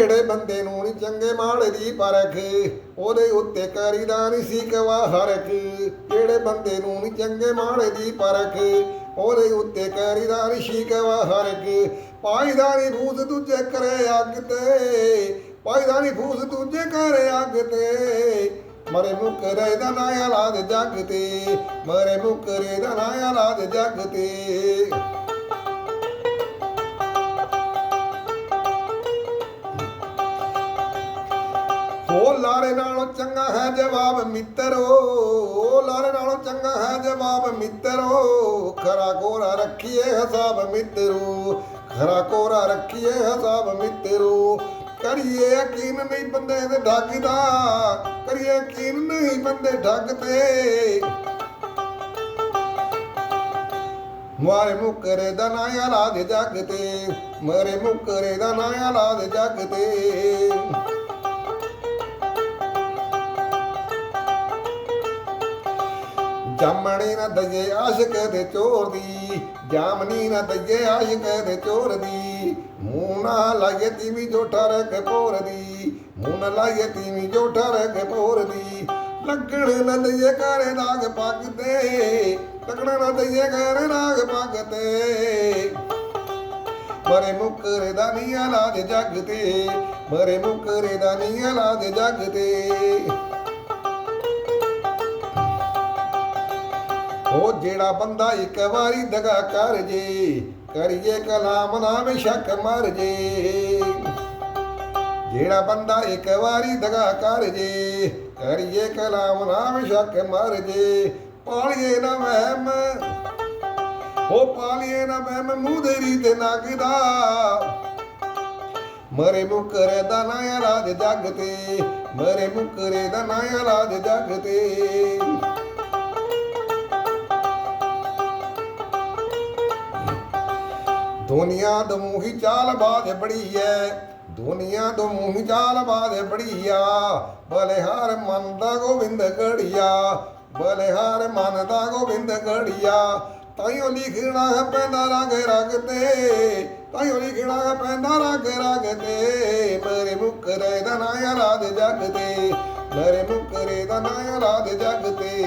ਜਿਹੜੇ ਬੰਦੇ ਨੂੰ ਨੀ ਚੰਗੇ ਮਾੜੇ ਦੀ ਪਰਖ। ਉਹਦੇ ਉੱਤੇ ਕਰੀਦਾ ਨਹੀਂ ਸੀ ਕਵਾ ਹਰਖ ਜਿਹੜੇ ਬੰਦੇ ਨੂੰ ਨੀ ਚੰਗੇ ਮਾੜੇ ਦੀ ਪਰਖ। ਉਹਦੇ ਉੱਤੇ ਕਰੀਦਾ ਨਹੀਂ ਸੀ ਕਵਾ ਹਰਖ ਪਾਈਦਾ ਨਹੀਂ ਫੂਸ ਦੂਜੇ ਕਰੇ ਅੱਗ ਤੇ। ਪਾਈਦਾ ਨਹੀਂ ਫੂਸ ਦੂਜੇ ਕਰੇ ਅੱਗ ਤੇ। ਮਰੇ ਮੁਕਰੇ ਦਾ ਨਾਇਆ ਲਾਦ ਜੱਗ ਤੇ। ਮਰੇ ਮੁਕਰੇ ਦਾ ਨਾਇਆ ਲਾਦ ਜੱਗ ਤੇ। ਹੋ ਲਾਰੇ ਨਾਲੋਂ ਚੰਗਾ ਹੈ ਜਵਾਬ ਮਿੱਤਰੋ ਹੋ ਲਾਰੇ ਨਾਲੋਂ ਚੰਗਾ ਹੈ ਜਵਾਬ ਮਿੱਤਰੋ। ਖਰਾ ਕੋਰਾ ਰੱਖੀਏ ਹਿਸਾਬ ਮਿੱਤਰੋ, ਖਰਾ ਕੋਰਾ ਰੱਖੀਏ ਹਿਸਾਬ ਮਿੱਤਰੋ। ਕਰੀਏ ਯਕੀਨ ਨਹੀਂ ਬੰਦੇ ਦੇ ਢੱਕਦਾ ਕਰੀਏ ਯਕੀਨ ਨਹੀਂ ਬੰਦੇ ਢੱਕਦੇ ਮਾਰੇ ਮੁਕਰੇ ਦਾ ਨਾਇਆ ਲਾਦ ਜੱਗ ਤੇ, ਮਾਰੇ ਮੁਕਰੇ ਦਾ ਨਾਇਆ ਲਾਦ ਜੱਗ ਤੇ। ਜਾਮਣੀ ਨਾ ਦਈਏ ਆਸ਼ਕ ਦੇ ਚੋਰ ਦੀ ਜਾਮਨੀ ਨਾ ਦਈਏ ਆਸ਼ਕ ਦੇ ਚੋਰ ਦੀ। ਮੂੰਹ ਨਾ ਲਾਗੇ ਤੀਵੀ ਜੋ ਠਰ ਪੋਰ ਦੀ, ਮੂੰਹ ਨਾ ਲਾਗੇ ਤੀਵੀ ਜੋ ਠਰ ਕੇ ਪੋਰ ਦੀ। ਲੱਗਣ ਨਾ ਦਈਏ ਕਾਰੇ ਦਾਗ ਪੱਗ ਤੇ, ਲੱਗਣ ਨਾ ਦਈਏ ਕਾਰੇ ਦਾਗ ਪੱਗ ਤੇ। ਮਰੇ ਮੁਕਰੇ ਦਾ ਨੀ ਲਾਦ ਜੱਗ ਤੇ, ਮਰੇ ਮੁਕਰੇ ਦਾ ਨੀ ਲਾਦ ਜੱਗ ਤੇ। ਉਹ ਜਿਹੜਾ ਬੰਦਾ ਇੱਕ ਵਾਰੀ ਦਗਾ ਕਰ ਜੇ, ਕਰੀਏ ਕਲਾਮ ਨਾ ਸ਼ੱਕ ਮਰ ਜੇ। ਜਿਹੜਾ ਬੰਦਾ ਇੱਕ ਵਾਰੀ ਦਗਾ ਕਰ ਜੇ, ਕਰੀਏ ਕਲਾਮ ਨਾ ਵੀ ਸ਼ੱਕ ਮਰ ਜੇ। ਪਾਲੀਏ ਨਾ ਵਹਿਮ ਉਹ ਪਾਲੀਏ ਨਾ ਵਹਿਮ ਮੂੰਹ ਤੇ ਨਗਦਾ ਮਰੇ ਮੁਕਰੇ ਦਾ ਨਾਇਆ ਰਾਜ ਜੱਗ ਤੇ, ਮਰੇ ਮੁਕਰੇ ਦਾ ਨਾ ਰਾਜ ਜੱਗ ਤੇ। ਦੁਨੀਆ ਤੋਂ ਮੂੰਹੀ ਚਾਲ ਬਾਦ ਬੜੀ ਐ ਦੁਨੀਆ ਤੋਂ ਮੂੰਹੀ ਚਾਲ ਬਾਦ ਬੜੀ ਆ ਬਲਿਹਾਰ ਮਨ ਦਾ ਗੋਬਿੰਦ ਗੜੀਆ ਬਲਿਹਾਰ ਮਨ ਦਾ ਗੋਬਿੰਦ ਗੜੀਆ ਤਾਈਓ ਲਿਖਣਾ ਹੈ ਪੈਂਦਾ ਰੰਗ ਰੰਗ ਤੇ। ਤਾਈਓ ਲਿਖਣਾ ਪੈਂਦਾ ਰੰਗ ਰੰਗ ਤੇ। ਮੇਰੇ ਮੁਕਰੇ ਦਾ ਨਾਇਆ ਰਾਜ ਜਗ ਤੇ। ਮੇਰੇ ਮੁਕਰੇ ਦਾ ਨਾਇਆ ਰਾਜ ਜਗ ਤੇ।